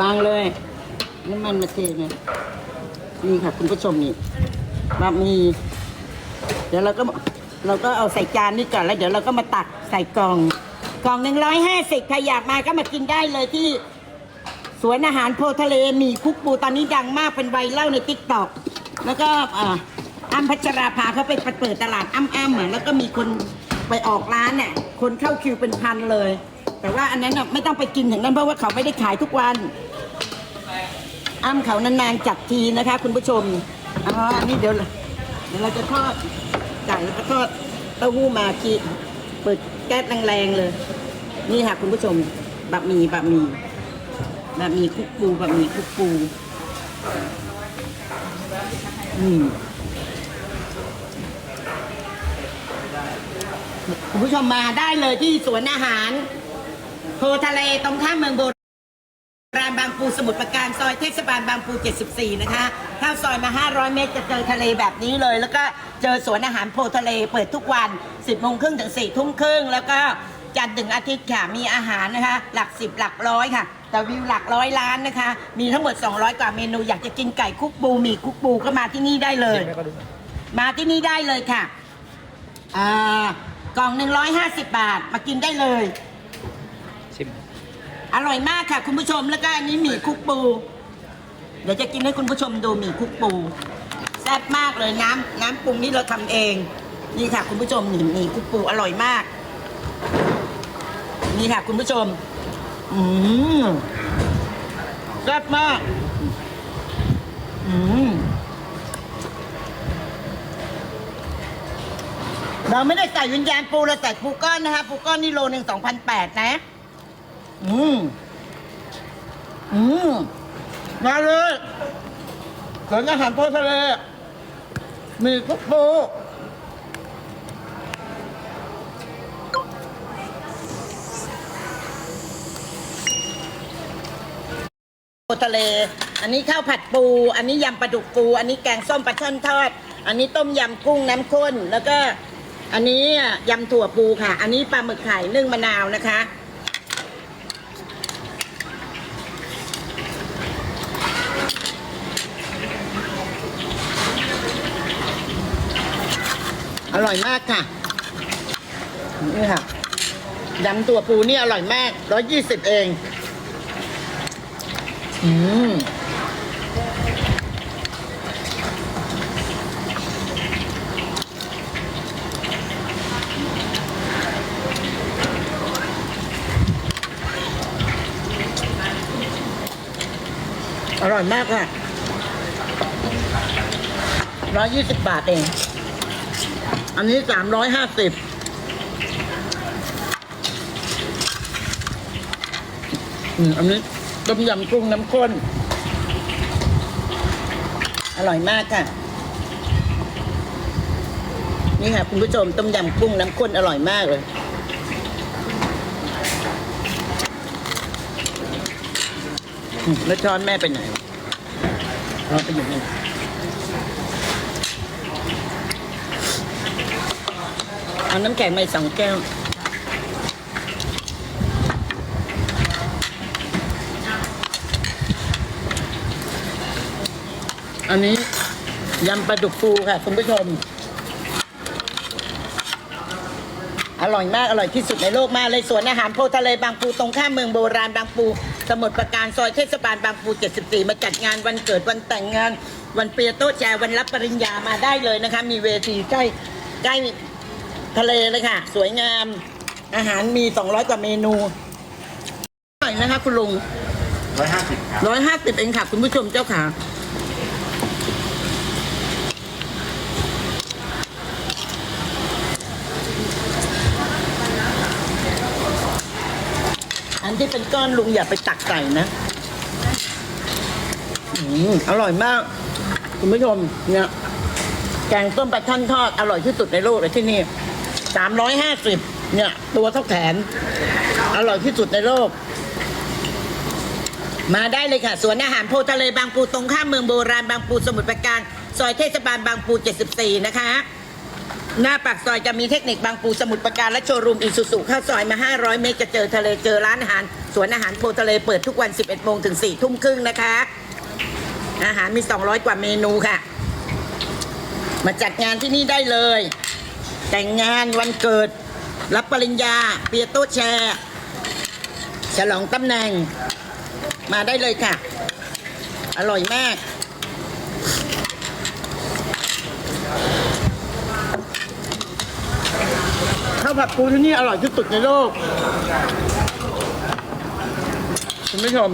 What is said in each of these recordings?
วางเลย น้ำมันมาเทเลยนี่ค่ะ คุณผู้ชมนี่บะหมี่เดี๋ยวเราก็เราก็เอาใส่จานนี่ก่อนแล้วเดี๋ยวเราก็มาตักใส่กล่องกล่องหนึ่งร้อยห้าสิบใครอยากมาก็มากินได้เลยที่สวนอาหารโพทะเลหมีคุกปูตอนนี้ดังมากเป็นไวรัลในทิกตอกแล้วก็อ่าพัชราภาเขาไปเปิดตลาดอ้ำอ้ำอะแล้วก็มีคนไปออกร้านเนี่ยคนเข้าคิวเป็นพันเลย แต่ว่าอันนั้นไม่ต้องไปกินถึงนั้นเพราะว่าเขาไม่ได้ขายทุกวัน อ้ำเขานานๆจัดทีนะคะ คุณผู้ชมอ๋ออันนี้เดี๋ยวเดี๋ยวเราจะทอดไก่แล้วก็ทอดเต้าหู้มาคีเปิดแก๊สแรงๆเลย นี่ค่ะคุณผู้ชมบะหมี่บะหมี่แบบมีคุกปูแบบมีคุกปูอืมคุณผู้ชมมาได้เลยที่สวนอาหารโพทะเลตรงข้ามเมืองโบ ราณบางปูสมุทรปราการซอยเทศบาลบางปู 74 นะคะเข้าซอยมา 500 เมตรจะเจอทะเลแบบนี้เลย แล้วก็เจอสวนอาหารโพทะเลเปิดทุกวัน 10โมงครึ่งถึง4ทุ่มครึ่งแล้วก็จันทร์ถึงอาทิตย์ค่ะมีอาหารนะคะ หลัก10หลักร้อยค่ะ แต่วิวหลักร้อยล้านนะคะ มีทั้งหมด 200 กว่าเมนู อยากจะกินไก่คุกปูหมี่คุกปูก็มาที่นี่ได้เลย มาที่นี่ได้เลยค่ะอ่ากล่องหนึ่งร้อยห้าสิบบาท มากินได้เลยชิม อร่อยมากค่ะ คุณผู้ชมแล้วก็อันนี้หมี่คุกปู เดี๋ยวจะกินให้คุณผู้ชมดูหมี่คุกปูแซ่บมากเลยน้ำน้ำปรุงนี่เราทำเอง นี่ค่ะ คุณผู้ชมหมี่หมี่คุกปูอร่อยมาก นี่ค่ะ คุณผู้ชม อืมแซ่บมาก อืมเราไม่ได้ใส่วิญญาณปูเราใส่ปูก้อนนะคะปูก้อนนี่โลหนึ่งสองพันแปดนะ อืมอืมมาเลยสวนอาหารโพทะเล มีทุกปูโพทะเล อันนี้ข้าวผัดปู อันนี้ยำปลาดุกปู อันนี้แกงส้มปลาช่อนทอด อันนี้ต้มยำกุ้งน้ำข้น แล้วก็ อันนี้ยำถั่วปูค่ะ อันนี้ปลาหมึกไข่นึ่งมะนาวนะคะ อร่อยมากค่ะ นี่ค่ะยำตัวปูนี่อร่อยมากร้อยยี่สิบเอง อืมอร่อยมากค่ะร้อยยี่สิบบาทเอง อันนี้สามร้อยห้าสิบอืมอันนี้ต้มยำกุ้งน้ำข้น อร่อยมากค่ะ นี่ค่ะคุณผู้ชมต้มยำกุ้งน้ำข้นอร่อยมากเลยแล้วช้อนแม่ไปไหนวะเอาไปอยู่นี่ เอาน้ำแข็งมาสองแก้ว อันนี้ยำปลาดุกฟูค่ะคุณผู้ชม อร่อยมาก อร่อยที่สุดในโลกมากเลยสวนอาหารโพทะเลบางปูตรงข้ามเมืองโบราณบางปู สมุทรปราการซอยเทศบาลบางปู 74 มาจัดงานวันเกิดวันแต่งงาน วันเปียโต๊ะแจวันรับปริญญามาได้เลยนะคะ มีเวทีใกล้ใกล้ ทะเลเลยค่ะ สวยงาม อาหารมี 200 กว่าเมนูอร่อยนะคะ คุณลุงร้อยห้าสิบครับร้อยห้าสิบเองค่ะ คุณผู้ชมเจ้าค่ะ อันที่เป็นก้อนลุงอย่าไปตักใส่นะอืมอร่อยมาก คุณผู้ชมเนี่ยแกงต้มปลาช่อนทอด อร่อยที่สุดในโลกเลยที่นี่ สามร้อยห้าสิบเนี่ย ตัวเท่าแขน อร่อยที่สุดในโลก มาได้เลยค่ะ สวนอาหารโพทะเลบางปูตรงข้ามเมืองโบราณบางปูสมุทรปราการ ซอยเทศบาลบางปู 74 นะคะ หน้าปากซอยจะมีเทคนิคบางปูสมุทรปราการและโชว์รูมอีซูซูเข้าซอยมา 500 เมตรจะเจอทะเลเจอร้านอาหาร สวนอาหารโพทะเลเปิดทุกวัน 11โมงถึง4ทุ่มครึ่งนะคะ อาหารมี 200 กว่าเมนูค่ะ มาจัดงานที่นี่ได้เลย แต่งงานวันเกิด รับปริญญา เปียโตแชร์ ฉลองตำแหน่ง มาได้เลยค่ะ อร่อยมาก ข้าวผัดปูที่นี่อร่อยที่สุดในโลก คุณผู้ชม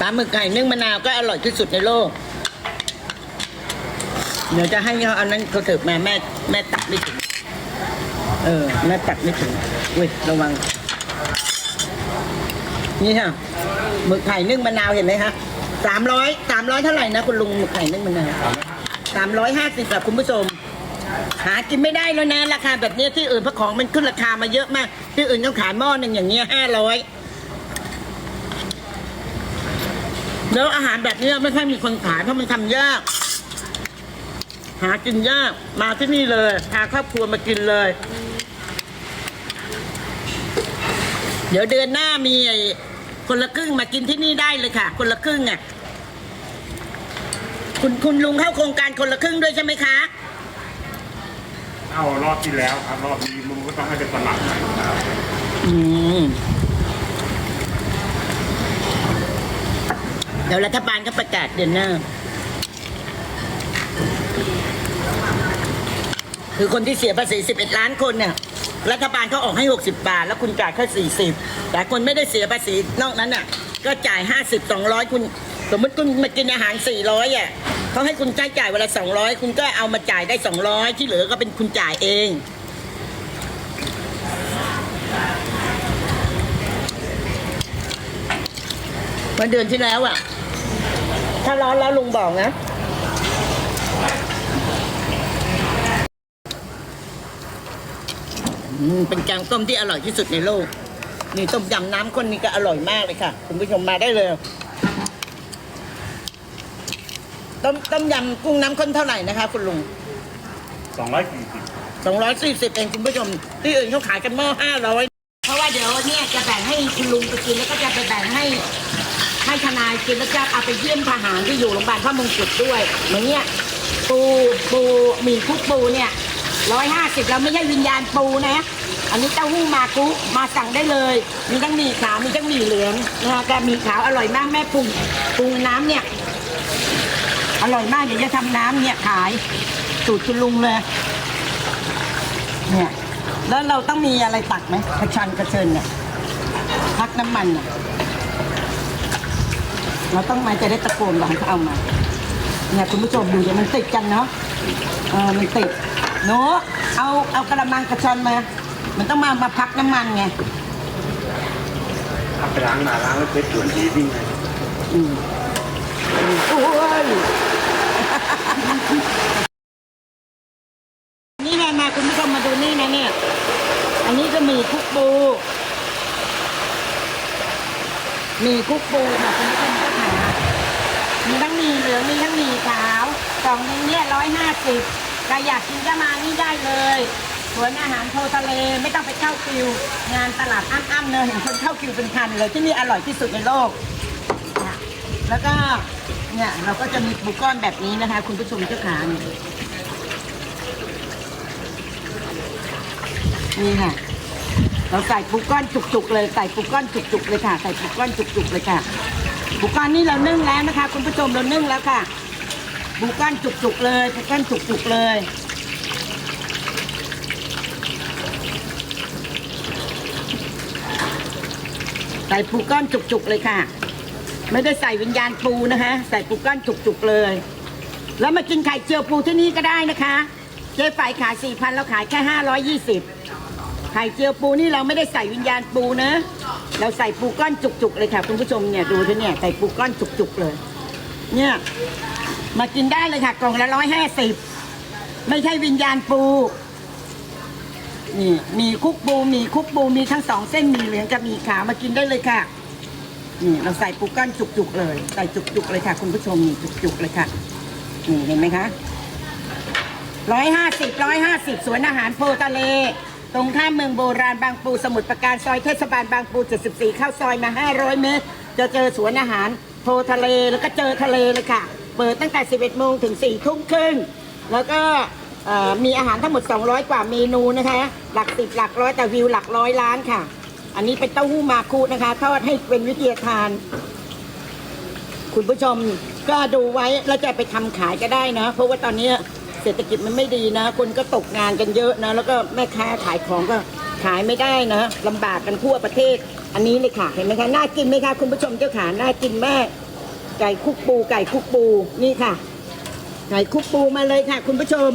ปลาหมึกไก่นึ่งมะนาวก็อร่อยที่สุดในโลก เดี๋ยวจะให้เขาเอานั้นเขาเถิบมาแม่แม่ตักไม่ถึง เออ แม่ตักไม่ถึงอุ้ยระวัง นี่ค่ะหมึกไข่นึ่งมะนาวเห็นไหมคะสามร้อยสามร้อยเท่าไหร่นะคุณลุงหมึกไข่นึ่งมะนาวสามร้อยห้าสิบแบบคุณผู้ชม หากินไม่ได้แล้วนะ ราคาแบบนี้ที่อื่นพระของมันขึ้นราคามาเยอะมาก ที่อื่นต้องขายหม้อหนึ่งอย่างเงี้ยห้าร้อยแล้วอาหารแบบนี้ไม่ค่อยมีคนขายเพราะมันทำยาก หากินยาก มาที่นี่เลย พาครอบครัวมากินเลย เดี๋ยวเดือนหน้ามีไอ้คนละครึ่งมากินที่นี่ได้เลยค่ะ คนละครึ่งอะคุณคุณลุงเข้าโครงการคนละครึ่งด้วยใช่ไหมคะ เอารอบที่แล้วครับรอบนี้มันก็ต้องให้เป็นตลาดใหม่ครับอืมเดี๋ยวรัฐบาลก็ประกาศเดือนหน้า คือคนที่เสียภาษี 11 ล้านคนเนี่ยรัฐบาลเขาออกให้ 60 บาท แล้วคุณจ่ายแค่40 แต่คนไม่ได้เสียภาษีนอกนั้นน่ะก็จ่าย 50 200 คุณ สมมติคุณมากินอาหาร 400อะเขาให้คุณใช้จ่ายเวลา 200 คุณก็เอามาจ่ายได้ 200 ที่เหลือก็เป็นคุณจ่ายเองเมื่อเดือนที่แล้วอะ ถ้าร้อนแล้วลุงบอกนะ อืม เป็นแกงต้มที่อร่อยที่สุดในโลก นี่ต้มยำน้ำข้นนี่ก็อร่อยมากเลยค่ะ คุณผู้ชมมาได้เลย ต้มต้มยำกุ้งน้ำข้นเท่าไหร่นะคะ คุณลุงสองร้อยสี่สิบสองร้อยสี่สิบเองคุณผู้ชม ที่อื่นเขาขายกันหม้อห้าร้อยเพราะว่าเดี๋ยวเนี่ยจะแบ่งให้คุณลุงไปกินแล้วก็จะไปแบ่งให้ให้ทนายกินแล้วจะเอาไปเยี่ยมทหารที่อยู่โรงพยาบาลพระมงกุฎด้วยเหมือนเนี่ยปูปูหมี่คุกปูเนี่ย ร้อยห้าสิบเราไม่ใช่วิญญาณปูนะ อันนี้เต้าหู้มากุมาสั่งได้เลย มีทั้งหมี่ขาวมีทั้งหมี่เหลืองนะคะแต่หมี่ขาวอร่อยมากแม่ปรุงปรุงน้ำเนี่ย อร่อยมากเดี๋ยวจะทำน้ำเนี่ยขายสูตรคุณลุงเลย เนี่ย แล้วเราต้องมีอะไรตักไหมกระชันกระเชิญเนี่ยพักน้ำมันเนี่ยเราต้องมาจะได้ตะโกนบอกให้เขาเอามาเนี่ยคุณผู้ชมดูเดี๋ยวมันติดกันเนาะเออมันติด โน้เอาเอากระมังกระชอนมา มันต้องมามาพักน้ำมันไงถ้าไปล้างมาล้างแล้วเช็ดส่วนดีวิ่งเลยอืมอืมโอ้ยนี่ไงมาคุณผู้ชมมาดูนี่นะเนี่ย อันนี้ก็มีคุกปู มีคุกปูค่ะคุณผู้ชมก็หามีทั้งหมีเหลืองมีทั้งหมีขาวกล่องนึงเนี่ยร้อยห้าสิบใค รอยากกินก็มานี่ได้เลยสวนอาหารโพทะเลไม่ต้องไปเข้าคิว งานตลาดอ้ำๆเนอเห็นคนเข้าคิวเป็นพันเลยที่นี่อร่อยที่สุดในโลกค่ะแล้วก็เนี่ยเราก็จะมีปูก้อนแบบนี้นะคะ คุณผู้ชมเจ้าขานนี่ค่ะเราใส่ปูก้อนจุกๆเลยใส่ปูก้อนจุกๆเลยค่ะใส่ปูก้อนจุกๆเลยค่ะปูก้อนนี่เรานึ่งแล้วนะคะ คุณผู้ชมเรานึ่งแล้วค่ะ ปูก้อนจุกๆเลยปูก้อนจุกๆเลยใส่ปูก้อนจุกๆเลยค่ะ ไม่ได้ใส่วิญญาณปูนะคะ ใส่ปูก้อนจุกๆเลย แล้วมากินไข่เจียวปูที่นี่ก็ได้นะคะ เจ๊ฝ่ายขายสี่พันเราขายแค่ห้าร้อยยี่สิบไข่เจียวปูนี่เราไม่ได้ใส่วิญญาณปูนะ เราใส่ปูก้อนจุกๆเลยค่ะคุณผู้ชมเนี่ยดูที่เนี่ยใส่ปูก้อนจุกๆเลย เนี่ย มากินได้เลยค่ะกล่องละร้อยห้าสิบไม่ใช่วิญญาณปูนี่มีคุกปูมีคุกปูมีทั้งสองเส้นมีเหลืองกับมีขาวมากินได้เลยค่ะนี่เราใส่ปูก้อนจุกๆเลยใส่จุกๆเลยค่ะ คุณผู้ชมนี่จุกๆเลยค่ะนี่เห็นไหมคะร้อยห้าสิบร้อยห้าสิบสวนอาหารโพทะเล ตรงข้ามเมืองโบราณบางปูสมุทรปราการซอยเทศบาลบางปู 74 เข้าซอยมา 500 เมตร จะเจอสวนอาหารโพทะเลแล้วก็เจอทะเลเลยค่ะ เปิดตั้งแต่ 11 โมงถึง 4 ทุ่มครึ่ง แล้วก็เอ่อมีอาหารทั้งหมด 200 กว่าเมนูนะคะ หลักสิบหลักร้อยแต่วิวหลักร้อยล้านค่ะ อันนี้เป็นเต้าหู้มาคูนะคะ ทอดให้เป็นวิทยาทาน คุณผู้ชมก็ดูไว้แล้วจะไปทำขายก็ได้นะ เพราะว่าตอนนี้เศรษฐกิจมันไม่ดีนะ คนก็ตกงานกันเยอะนะ แล้วก็แม่ค้าขายของก็ขายไม่ได้นะลำบากกันทั่วประเทศ อันนี้เลยค่ะ เห็นไหมคะ น่ากินไหมคะ คุณผู้ชมเจ้าขาน่ากินมาก ไก่คุกปูไก่คุกปูนี่ค่ะ ไก่คุกปูมาเลยค่ะ คุณผู้ชม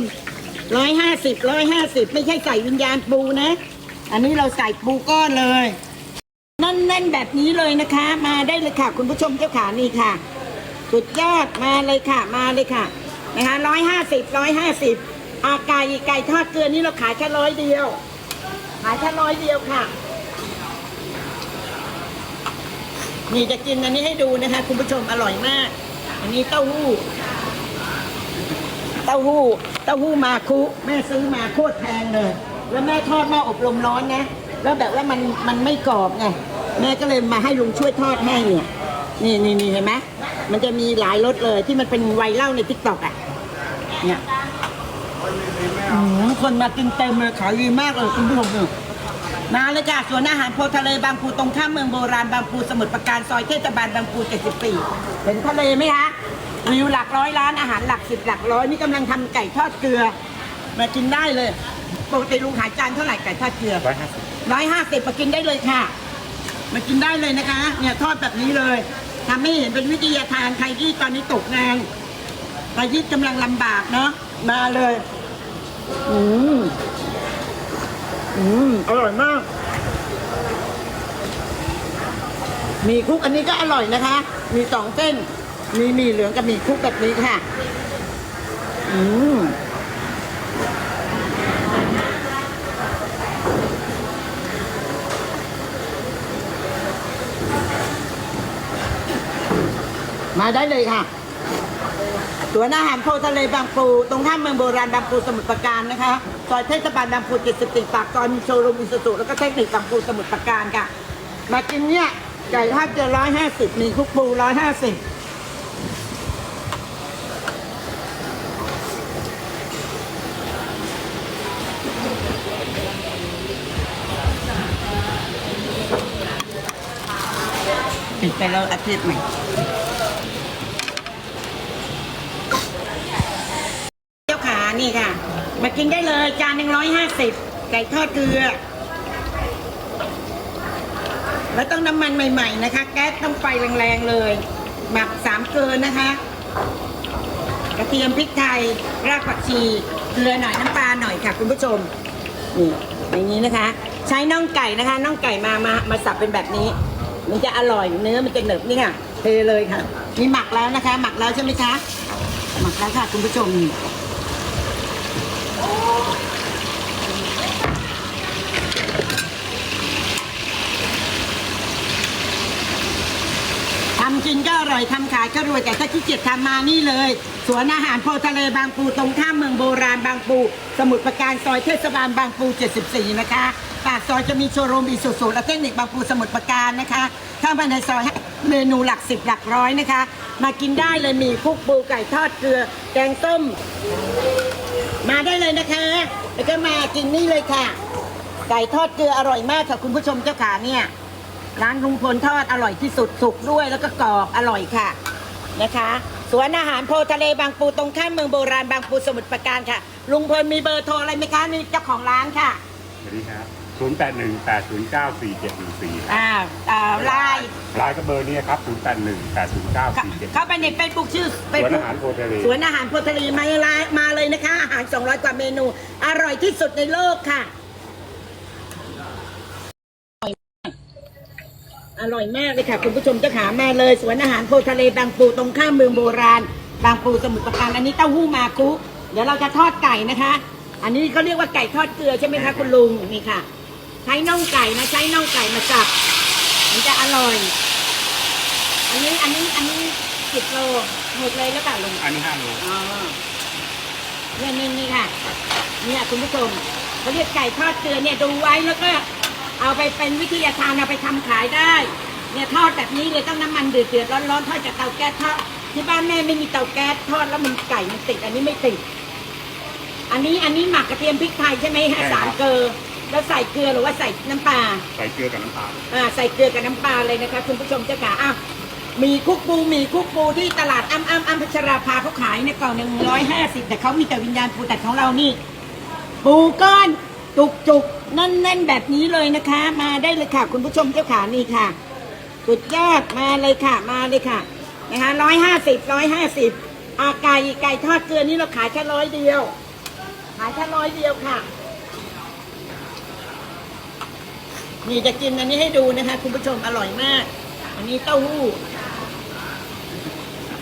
ร้อยห้าสิบร้อยห้าสิบไม่ใช่ใส่วิญญาณปูนะ อันนี้เราใส่ปูก้อนเลยนั่นแน่นแบบนี้เลยนะคะ มาได้เลยค่ะ คุณผู้ชมเจ้าขานี่ค่ะ สุดยอดมาเลยค่ะ มาเลยค่ะนะคะร้อยห้าสิบร้อยห้าสิบอาไก่ไก่ทอดเกลือนี่เราขายแค่ร้อยเดียว ขายแค่ร้อยเดียวค่ะ นี่จะกินอันนี้ให้ดูนะคะ คุณผู้ชมอร่อยมาก อันนี้เต้าหู้ เต้าหู้ เต้าหู้มาคุ แม่ซื้อมาโคตรแพงเลย แล้วแม่ทอดหม้ออบลมร้อนนะ แล้วแบบว่ามันมันไม่กรอบไง แม่ก็เลยมาให้ลุงช่วยทอดให้เนี่ยนี่นี่นี่เห็นไหมมันจะมีหลายรสเลยที่มันเป็นไวรัลในทิกตอกอะ เนี่ยอื้อหือคนมากินเต็มเลยขายดีมากเลยคุณผู้ชมเนี่ย มาเลยจ้ะสวนอาหารโพทะเลบางปูตรงข้ามเมืองโบราณบางปูสมุทรปราการซอยเทศบาลบางปู 74 เห็นทะเลไหมคะวิวหลักร้อยล้านอาหารหลักสิบหลักร้อยนี่กำลังทำไก่ทอดเกลือ มากินได้เลยปกติลุงขายจานเท่าไหร่ไก่ทอดเกลือร้อยห้าสิบร้อยห้าสิบมากินได้เลยค่ะ มากินได้เลยนะคะ เนี่ยทอดแบบนี้เลยทำให้เห็นเป็นวิทยาทานใครที่ตอนนี้ตกงานใครที่กำลังลำบากเนาะมาเลย อืม อืมอร่อยมาก มีคลุกอันนี้ก็อร่อยนะคะ มีสองเส้น มีหมี่เหลืองกับหมี่คลุกแบบนี้ค่ะ อืมมาได้เลยค่ะสวนอาหารโพทะเลบางปู ตรงข้ามเมืองโบราณบางปูสมุทรปราการนะคะ ซอยเทศบาลบางปู74ปากซอยมีโชว์รูมอิสุสุแล้วก็เทคนิคบางปูสมุทรปราการค่ะ มากินเนี่ยไก่ทอดเกลือร้อยห้าสิบมีคุกปูร้อยห้าสิบปิดไปแล้วอาทิตย์หนึ่ง เจ้าขานี่ค่ะ มา กินได้เลย จานหนึ่งร้อยห้าสิบไก่ทอดเกลือ แล้วต้องน้ำมันใหม่ๆนะคะ แก๊สต้องไฟแรงๆเลย หมักสามเกลือนะคะ กระเทียมพริกไทย รากผักชี เกลือหน่อยน้ำปลาหน่อยค่ะคุณผู้ชม นี่อย่างนี้นะคะ ใช้น่องไก่นะคะน่องไก่มามามาสับเป็นแบบนี้ มันจะอร่อยเนื้อมันจะเหนึบนี่ค่ะเทเลยค่ะนี่หมักแล้วนะคะ หมักแล้วใช่ไหมคะ หมักแล้วค่ะคุณผู้ชมนี่ ทำกินก็อร่อยทำขายก็รวยแต่ถ้าขี้เกียจทำมานี่เลย สวนอาหารโพทะเลบางปูตรงข้ามเมืองโบราณบางปู สมุทรปราการซอยเทศบาลบางปู 74 นะคะปากซอยจะมีโชว์รูมอีสุสุและเทคนิคบางปูสมุทรปราการนะคะเข้ามาในซอยเมนูหลักสิบหลักร้อยนะคะ มากินได้เลยมีคุกปูไก่ทอดเกลือแกงส้ม มาได้เลยนะคะ แล้วก็มากินนี่เลยค่ะ ไก่ทอดเกลืออร่อยมากค่ะคุณผู้ชมเจ้าขาเนี่ย ร้านลุงพลทอดอร่อยที่สุดสุกด้วยแล้วก็กรอบอร่อยค่ะนะคะสวนอาหารโพทะเลบางปูตรงข้ามเมืองโบราณบางปูสมุทรปราการค่ะ ลุงพลมีเบอร์โทรอะไรไหมคะนี่เจ้าของร้านค่ะสวัสดีครับ ศูนย์แปดหนึ่งแปดศูนย์เก้าสี่เจ็ดหนึ่งสี่อ่าอ่าไลน์รายก็เบอร์นี้ครับศูนย์แปดหนึ่งแปดศูนย์เก้าเข้าสี่เจ็ดเข้าไปในเฟซบุ๊กชื่อสวน Facebook อาหารโพทะเล สวนอาหารโพทะเลมาไลน์มาเลยนะคะ อาหาร 200 กว่าเมนู อร่อยที่สุดในโลกค่ะ อร่อยมากเลยค่ะ คุณผู้ชมเจ้าขามาเลย สวนอาหารโพทะเลบางปูตรงข้ามเมืองโบราณ บางปูสมุทรปราการอันนี้เต้าหู้มาคุเดี๋ยวเราจะทอดไก่นะคะ อันนี้เขาเรียกว่าไก่ทอดเกลือใช่ไหมคะคุณลุงนี่ค่ะใช้น่องไก่นะใช้น่องไก่มาสับมันจะอร่อย อันนี้อันนี้อันนี้สิบโลหมดเลยแล้วค่ะลุงอันนี้ห้าโลอ๋อเนี่ยนี่นี่ค่ะ เนี่ยคุณผู้ชมเขาเรียกไก่ทอดเกลือเนี่ยดูไว้แล้วก็เอาไปเป็นวิทยาทานเอาไปทำขายได้ เนี่ยทอดแบบนี้เลยต้องน้ำมันเดือดเดือดร้อนร้อนๆทอดจากเตาแก๊สทอดที่บ้านแม่ไม่มีเตาแก๊สทอดแล้วมันไก่มันติด อันนี้ไม่ติด อันนี้อันนี้หมักกระเทียมพริกไทยใช่ไหมฮะสามเกลือ แล้วใส่เกลือหรือว่าใส่น้ำปลาใส่เกลือกับน้ำตาลอ่าใส่เกลือกับน้ำปลาเลยนะคะคุณผู้ชมเจ้าขาอะมีคุกปูมีคุกปูที่ตลาดอ้ำอ้ำอ้ำพัชราภาเขาขายในกล่องหนึ่งร้อยห้าสิบแต่เขามีแต่วิญญาณปูแต่ของเรานี่ ปูก้อนจุกจุกแน่นแน่นๆแบบนี้เลยนะคะ มาได้เลยค่ะ คุณผู้ชมเจ้าขานี่ค่ะสุดยอดมาเลยค่ะ มาเลยค่ะนะคะร้อยห้าสิบร้อยห้าสิบอาไก่ไก่ทอดเกลือนี่เราขายแค่ร้อยเดียว ขายแค่ร้อยเดียวค่ะ นี่จะกินอันนี้ให้ดูนะคะ คุณผู้ชมอร่อยมาก อันนี้เต้าหู้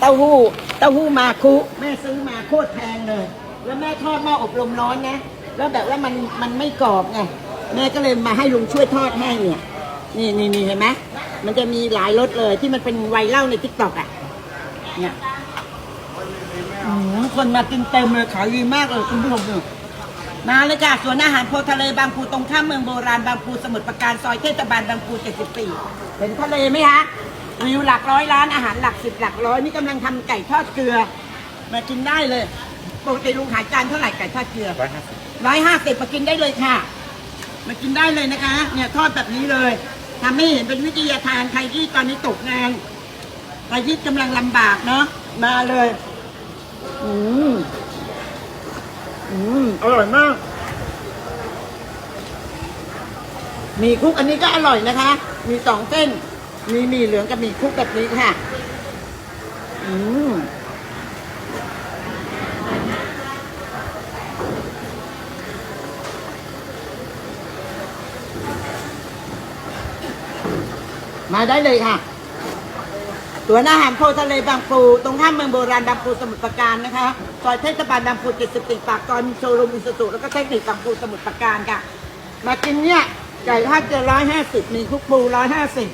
เต้าหู้ เต้าหู้มาคุ แม่ซื้อมาโคตรแพงเลย แล้วแม่ทอดหม้ออบลมร้อนนะ แล้วแบบว่ามันมันไม่กรอบไง แม่ก็เลยมาให้ลุงช่วยทอดให้เนี่ย นี่นี่นี่เห็นไหมมันจะมีหลายรสเลยที่มันเป็นไวรัลในทิกตอกอะ เนี่ยอืมคนมากินเต็มเลยขายดีมากเลยคุณผู้ชมเนี่ย มาเลยจ้ะสวนอาหารโพทะเลบางปูตรงข้ามเมืองโบราณบางปูสมุทรปราการซอยเทศบาลบางปู 74 เห็นทะเลไหมฮะวิวหลักร้อยล้านอาหารหลักสิบหลักร้อยนี่กำลังทำไก่ทอดเกลือ มากินได้เลยปกติลุงขายจานเท่าไหร่ไก่ทอดเกลือ ร้อยห้าสิบร้อยห้าสิบมากินได้เลยค่ะ มากินได้เลยนะคะ เนี่ยทอดแบบนี้เลยทำให้เห็นเป็นวิทยาทานใครที่ตอนนี้ตกงานใครที่กำลังลำบากเนาะมาเลย อืม อืมอร่อยมาก มีคุกอันนี้ก็อร่อยนะคะ มีสองเส้น มีหมี่เหลืองกับหมี่คุกแบบนี้ค่ะ อืมมาได้เลยค่ะ ตัวน้าหามโพทะเลบางปูตรงข้ามเมืองโบราณบางปูสมุทรปราการนะคะซอยเทศบาลบางปู74ปากซอยมีโชว์รูมอิสุสุแล้วก็เทคนิคบางปูสมุทรปราการค่ะ มากินเนี่ยไก่ทอดเจะร้อยห้าสิบมีคุกปูร้อยห้าสิบ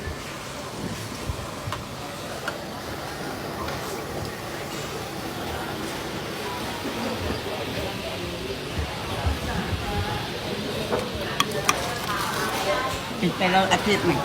ปิดไปแล้วอาทิตย์หนึ่ง